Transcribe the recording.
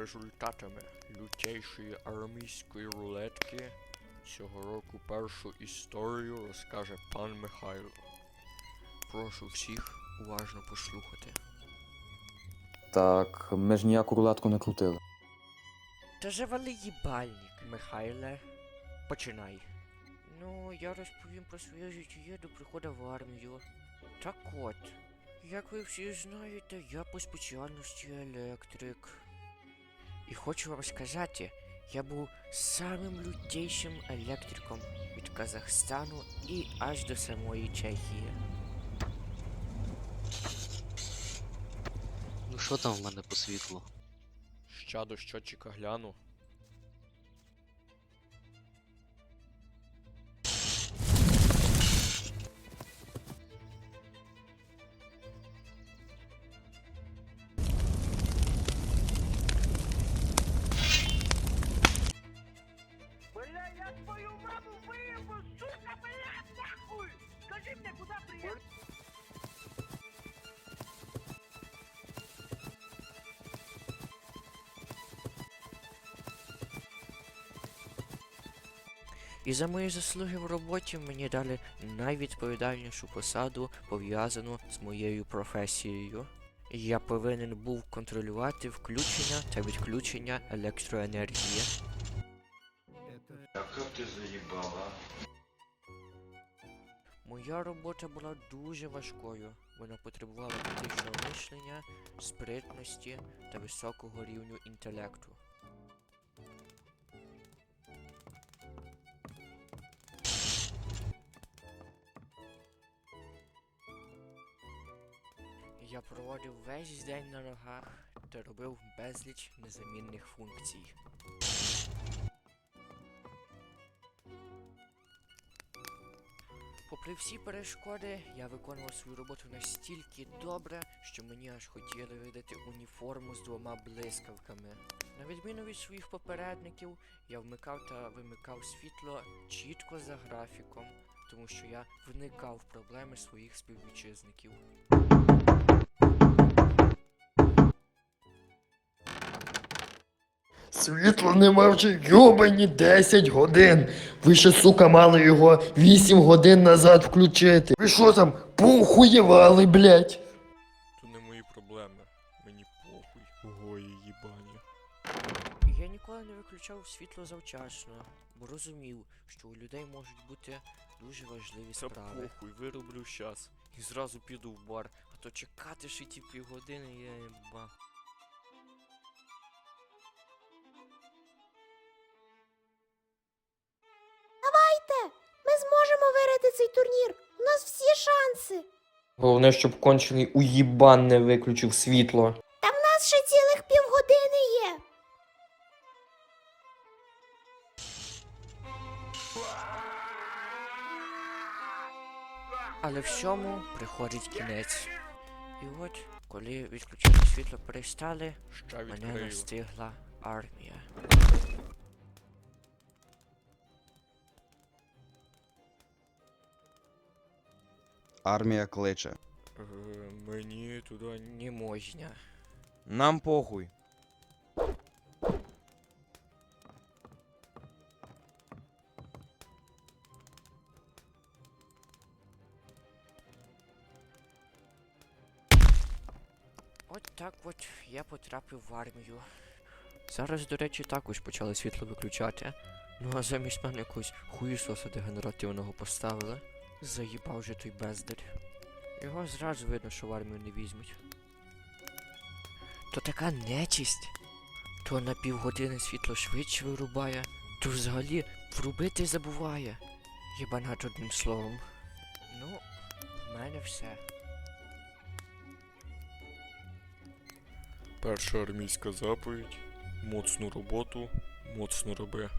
результатами лютейшої армійської рулетки цього року першу історію розкаже пан Михайло. Прошу всіх уважно послухати. Так, ми ж ніяку рулетку не крутили. Та завали їбальник, Михайле. Починай. Ну, я розповім про своє життя до приходу в армію. Так от, як ви всі знаєте, я по спеціальності електрик. І хочу вам сказати, я був самим лютейшим електриком від Казахстану і аж до самої Чехії. Ну що там в мене по світлу? Ща до щотчика гляну. І за мої заслуги в роботі мені дали найвідповідальнішу посаду, пов'язану з моєю професією. Я повинен був контролювати включення та відключення електроенергії. Яка ти заїбала? Моя робота була дуже важкою. Вона потребувала критичного мишлення, спритності та високого рівню інтелекту. Я проводив весь день на ногах та робив безліч незамінних функцій. Попри всі перешкоди, я виконував свою роботу настільки добре, що мені аж хотіли видати уніформу з двома блискавками. На відміну від своїх попередників, я вмикав та вимикав світло чітко за графіком, тому що я вникав в проблеми своїх співвітчизників. Світло нема вже йобані 10 годин. Ви ще, сука, мали його 8 годин назад включити. Ви що там, поухуєвали, блядь? То не мої проблеми. Мені похуй. Гої їбані. Я ніколи не виключав світло завчасно, бо розумів, що у людей можуть бути дуже важливі справи. Та похуй, вироблю щас. І зразу піду в бар, а то чекати ще ті півгодини я ба. Виграти цей турнір. У нас всі шанси. Головне, щоб кончений уїбан не виключив світло. Та в нас ще цілих півгодини є. Але всьому приходить кінець. І от, коли відключити світло перестали, мене настигла армія. Армія кличе. Е, мені туди не можна. Нам похуй. От так от я потрапив в армію. Зараз, до речі, також почали світло виключати. Ну а замість мене якогось хуїсоса дегенеративного поставили. Заїбав же той бездар. Його зразу видно, що в армію не візьмуть. То така нечисть. То на півгодини світло швидше вирубає, то взагалі врубити забуває. Єбанат одним словом. Ну, в мене все. Перша армійська заповідь. Моцну роботу, моцно роби.